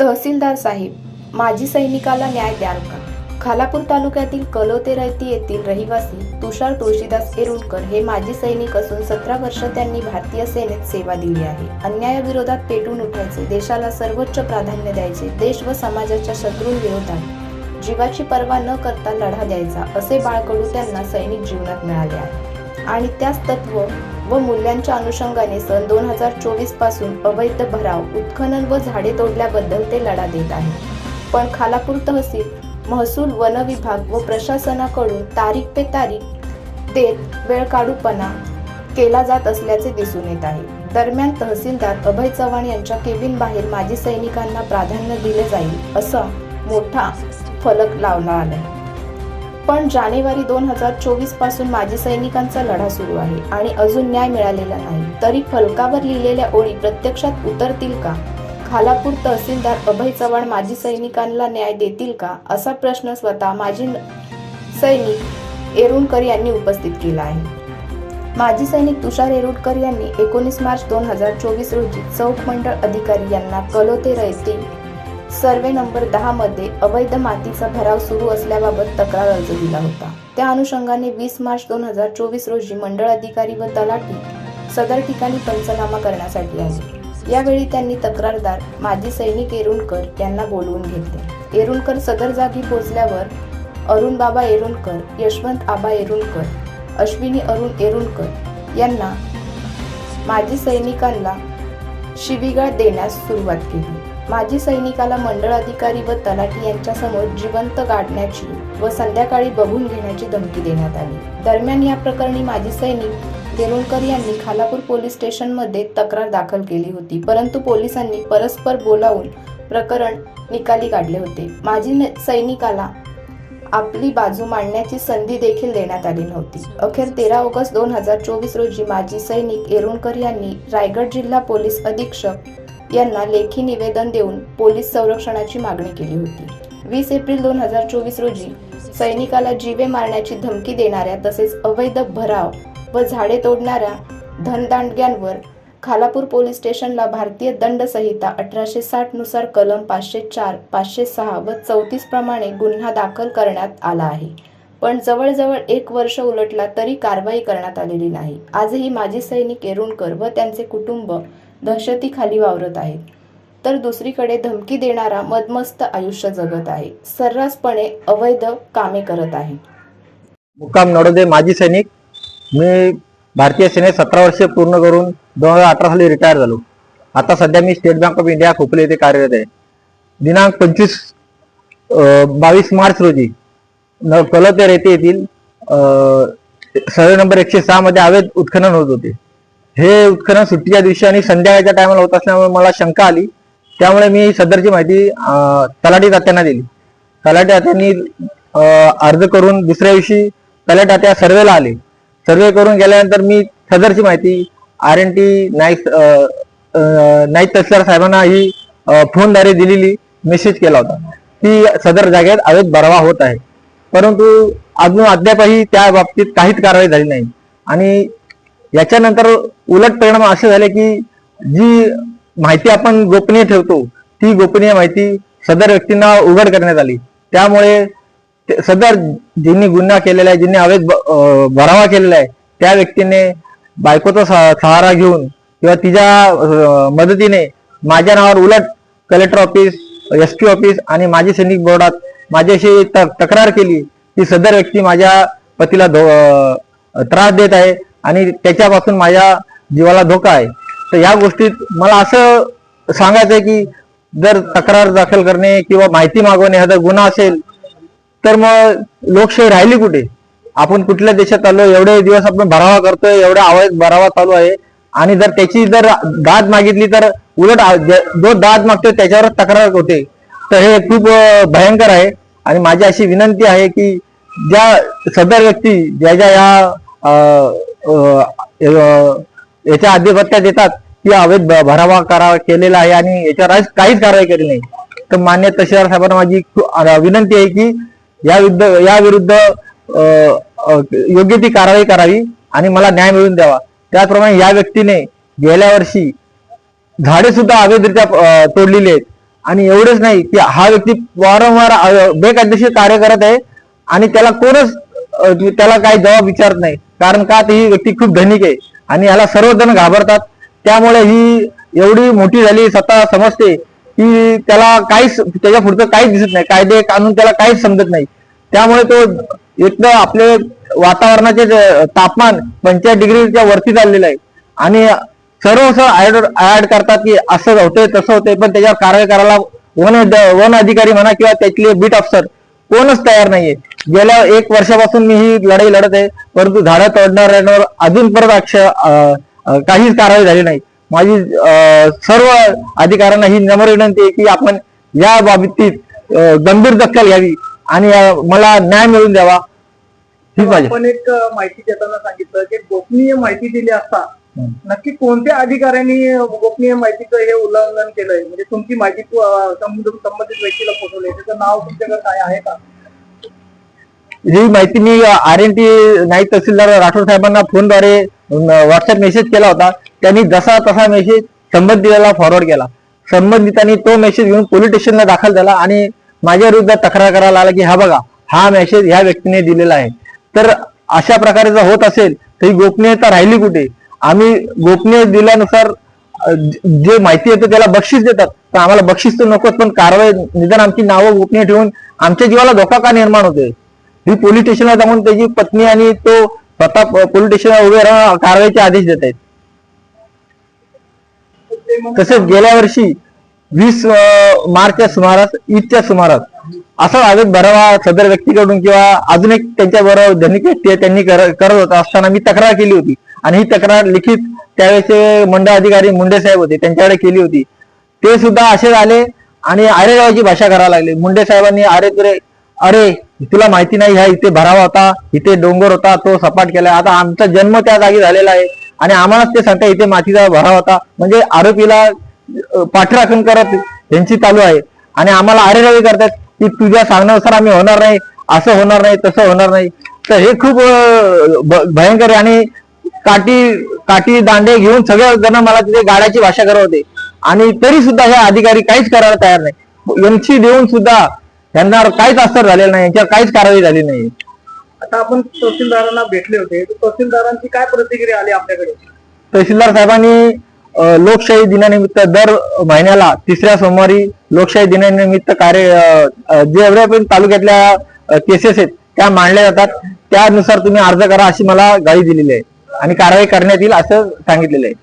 तहसीलदार साहेब माजी सैनिकाला न्याय द्याल का? खालापूर तालुक्यातील कलोते रयती येथील रहिवासी तुषार तुळशीदास एरुणकर हे माजी सैनिक असून सतरा वर्ष त्यांनी भारतीय सेनेत सेवा दिली आहे. अन्यायाविरोधात पेटून उठायचे देशाला सर्वोच्च प्राधान्य द्यायचे देश व समाजाच्या शत्रूंविरोधात जीवाची पर्वा न करता लढा द्यायचा असे बाळकडू त्यांना सैनिक जीवनात मिळाले आहे. आणि त्याच तत्व व मूल्यांच्या अनुषंगाने सन दोन हजार चोवीसपासून अवैध भराव उत्खनन व झाडे तोडल्याबद्दल ते लढा देत आहे पण खालापूर तहसील महसूल वन विभाग व प्रशासनाकडून तारीख पे तारीख देत वेळ काढूपणा केला जात असल्याचे दिसून येत आहे. दरम्यान तहसीलदार अभय चव्हाण यांच्या केबिन बाहेर माजी सैनिकांना प्राधान्य दिले जाईल असा मोठा फलक लावला आलाय. पण जानेवारी दोन हजार चोवीसपासून माजी सैनिकांचा लढा सुरू आहे आणि अजून न्याय मिळालेला नाही. तरी फलकावर लिहिलेल्या ओळी प्रत्यक्षात उतरतील का? खालापूर तहसीलदार अभय चव्हाण माजी सैनिकांना न्याय देतील का? असा प्रश्न स्वतः माजी सैनिक एरुणकर यांनी उपस्थित केला आहे. माजी सैनिक तुषार एरुडकर यांनी एकोणीस मार्च दोन हजार चोवीस रोजी चौक मंडळ अधिकारी यांना कलोते रयते सर्वे नंबर दहा मध्ये अवैध मातीचा भराव सुरू असल्याबाबत तक्रार अर्ज दिला होता. त्या अनुषंगाने वीस मार्च दोन हजार चोवीस रोजी मंडळ अधिकारी व तलाठी सदर ठिकाणी पंचनामा करण्यासाठी आले. यावेळी त्यांनी तक्रारदार माजी सैनिक एरुणकर यांना बोलवून घेतले. एरुणकर सदर जागी पोहोचल्यावर अरुण बाबा एरुणकर यशवंत आबा एरुणकर अश्विनी अरुण एरुणकर यांना माजी सैनिकांना शिवीगाळ देण्यास सुरुवात केली. माजी सैनिकाला मंडळ अधिकारी व तलाठी यांच्यासमोर जिवंत गाडण्याची व संध्याकाळी बघून घेण्याची धमकी देण्यात आली. दरम्यान या प्रकरणी माजी सैनिक देरुणकर यांनी खालापूर पोलीस स्टेशनमध्ये तक्रार दाखल केली होती. परंतु पोलिसांनी परस्पर बोलावून प्रकरण निकाली काढले होते. माजी सैनिकाला आपली बाजू मांडण्याची संधी देखील देण्यात आली नव्हती. अखेर तेरा ऑगस्ट दोन हजार चोवीस रोजी माजी सैनिक एरुणकर यांनी रायगड जिल्हा पोलीस अधीक्षक यांना लेखी निवेदन देऊन पोलीस संरक्षणाची मागणी केली होती. वीस एप्रिल दोन हजार चोवीस रोजी सैनिकाला जीवे मारण्याची धमकी देणाऱ्या तसेच अवैध भराव व झाडे तोडणाऱ्या धनदांडग्यांवर खालापूर पोलीस स्टेशनला भारतीय दंड संहिता अठराशे साठनुसार कलम पाचशे चार पाचशे सहा व चौतीस प्रमाणे गुन्हा दाखल करण्यात आला आहे. पण जवळजवळ एक वर्ष उलटला तरी कारवाई करण्यात आलेली नाही. आजही माजी सैनिक एरुणकर व त्यांचे कुटुंब दहशतीखाली वावरत आहेत. तर दुसरीकडे धमकी देणारा मदमस्त आयुष्य जगत आहे. सर्रासपणे अवैध कामे करत आहे. मुक्काम नडोदे माजी सैनिक मी भारतीय सेनेत सतरा वर्षे पूर्ण करून दोन हजार अठरा साली रिटायर झालो. आता सध्या मी State Bank of India Khopale येथे कार्यरत आहे. दिनांक पंचवीस बावीस मार्च रोजी न कलतेर येथे येथील सर्वे नंबर एकशे सहा मध्ये अवैध उत्खनन होत होते. हे उत्खनन सुट्टीच्या दिवशी आणि संध्याकाळच्या टायमाला होत असल्यामुळे मला शंका आली. त्यामुळे मी सदरची माहिती तलाठी तात्यांना दिली. तलाठी तात्यांनी अर्ज करून दुसऱ्या दिवशी तलाठी तात्या सर्वेला आले. सर्वे करून गेल्यानंतर मी सदरची माहिती R N T Naik Naik तहसीलदार साहेबांना ही फोनद्वारे दिलेली मेसेज केला होता. की सदर जागेत अवैध भरावा होत आहे. परंतु अजून अद्यापही त्या बाबतीत काहीच कारवाई झाली नाही. आणि याच्यानंतर उलट परिणाम असे झाले की जी माहिती आपण गोपनीय ठेवतो ती गोपनीय माहिती सदर व्यक्तींना उघड करण्यात आली. त्यामुळे ते- सदर ज्यांनी गुन्हा केलेला आहे ज्यांनी अवैध ब- भरावा केलेला आहे त्या व्यक्तीने बायकोचा सहारा घेऊन किंवा तिच्या मदतीने माझ्या नावावर उलट collector office S P office आणि माजी सैनिक बोर्डात माझ्याशी तक्रार केली की सदर व्यक्ती माझ्या पतीला धो- त्रास देत आहे आणि त्याच्यापासून माझ्या जीवाला धोका आहे. तर या गोष्टीत मला असं सांगायचं आहे की जर तक्रार दाखल करणे किंवा माहिती मागवणे हा जर गुन्हा असेल तर मग लोकशाही राहिली कुठे? आपण कुठल्या देशात आलो एवढे दिवस आपण भरावा करतोय एवढा आवाज भरावा चालू आहे. आणि जर त्याची जर दाद मागितली तर उलट जो दाद मागतोय त्याच्यावर तक्रार होते. तर हे खूप भयंकर आहे. आणि माझी अशी विनंती आहे की ज्या सदर व्यक्ती ज्या ज्या या याच्या आधिपत्यात येतात की अवैध भरावा करा केलेला आहे आणि याच्यावर आज काहीच कारवाई केली नाही. तर मान्य तहसीलदार साहेबांना माझी विनंती आहे की या विरुद्ध या विरुद्ध योग्य ती कारवाई करावी आणि मला न्याय मिळवून द्यावा. त्याचप्रमाणे या व्यक्तीने गेल्या वर्षी झाडे सुद्धा अवैधरित्या तोडलेली आहेत. आणि एवढेच नाही की हा व्यक्ती वारंवार बेकायदेशीर कार्य करत आहे आणि त्याला कोणच त्याला काही जबाब विचारत नाही. कारण का तर ही व्यक्ती खूप धनिक आहे आणि याला सर्वजण घाबरतात. त्यामुळे ही एवढी मोठी झाली स्वतः समजते की त्याला काहीच त्याच्या पुढचं काहीच दिसत नाही. कायदे कानून त्याला काहीच समजत नाही. त्यामुळे तो इथलं आपले वातावरणाचे तापमान पंचायत डिग्रीच्या वरती चाललेलं आहे. आणि सर्व असं ऍड करतात की असं होतंय तसं होतंय पण त्याच्यावर कारवाई करायला वन वन अधिकारी म्हणा किंवा त्यातले बीट अफसर कोणच तयार नाहीये. गेल्या एक वर्षापासून मी ही लढाई लढत आहे परंतु झाडं तोडणाऱ्यांवर अजून परत अक्ष काहीच कारवाई झाली नाही. माझी सर्व अधिकाऱ्यांना ही नम्र विनंती आहे की आपण या बाबतीत गंभीर दखल घ्यावी आणि मला न्याय मिळून द्यावा. आपण एक माहिती देताना सांगितलं की गोपनीय माहिती दिली असता नक्की कोणत्या अधिकाऱ्यांनी गोपनीय माहितीचं हे उल्लंघन केलंय? म्हणजे तुमची माहिती संबंधित व्यक्तीला पोहोचवली त्याचं नाव तुमच्याकडे काय आहे का? ही माहिती मी आर एन टी नाईक तहसीलदार राठोड साहेबांना फोनद्वारे व्हॉट्सअप मेसेज केला होता. त्यांनी जसा तसा मेसेज संबंधिताला फॉरवर्ड केला. संबंधितांनी तो मेसेज घेऊन पोलीस स्टेशनला दाखल झाला आणि माझ्या विरुद्ध तक्रार करायला आला की हा बघा हा मेसेज ह्या व्यक्तीने दिलेला आहे. तर अशा प्रकारे जर होत असेल तर ही गोपनीयता राहिली कुठे? आम्ही गोपनीय दिल्यानुसार जे माहिती येते त्याला बक्षीस देतात. तर आम्हाला बक्षीस तर नकोच पण कारवाई निदान आमची नावं गोपनीय ठेवून आमच्या जीवाला धोका का निर्माण होते ही पोलीस स्टेशनला जाऊन त्याची पत्नी आणि तो स्वतः पोलीस स्टेशनला उभे राहून कारवाईचे आदेश देत आहेत. तसेच गेल्या वर्षी वीस मार्चच्या सुमारास ईदच्या सुमारास असा आदेश भरावा सदर व्यक्तीकडून किंवा अजून एक त्यांच्या बरोबर धनिक व्यक्ती त्यांनी करत होता असताना मी तक्रार केली होती. आणि ही तक्रार लिखित त्यावेळेचे मंडळ अधिकारी मुंडे साहेब होते त्यांच्याकडे केली होती. ते सुद्धा असे झाले आणि आरेगावाची भाषा करायला लागले. मुंडे साहेबांनी अरे तुरे अरे तुला माहिती नाही हा इथे भरावा होता इथे डोंगर होता तो सपाट केलाय आता आमचा जन्म त्या जागी झालेला आहे आणि आम्हालाच ते सांगता इथे मातीचा भरावा होता. म्हणजे आरोपीला पाठराखण करत त्यांची चालू आहे. आणि आम्हाला आरेरावी करतात की तुझ्या सांगण्यानुसार आम्ही होणार नाही असं होणार नाही तसं होणार नाही. तर हे खूप भयंकर आहे. आणि काठी काठी दांडे घेऊन सगळे जण मला तिथे गाड्याची भाषा करत होते आणि तरी सुद्धा हे अधिकारी काहीच करायला तयार नाही. एमसी देऊन सुद्धा यांना काहीच असर झालेला नाही यांच्यावर काहीच कारवाई झाली नाही. आता आपण तहसीलदारांना भेटले होते. तहसीलदारांची काय प्रतिक्रिया आली आपल्याकडे? तहसीलदार साहेबांनी लोकशाही दिनानिमित्त दर महिन्याला तिसऱ्या सोमवारी लोकशाही दिनानिमित्त कार्य जेवढ्या जे एवढ्या पण तालुक्यातल्या केसेस आहेत त्या मांडल्या जातात. त्यानुसार तुम्ही अर्ज करा अशी मला गाडी दिलेली आहे. आणि कारवाई करण्यात येईल असं सांगितलेलं आहे.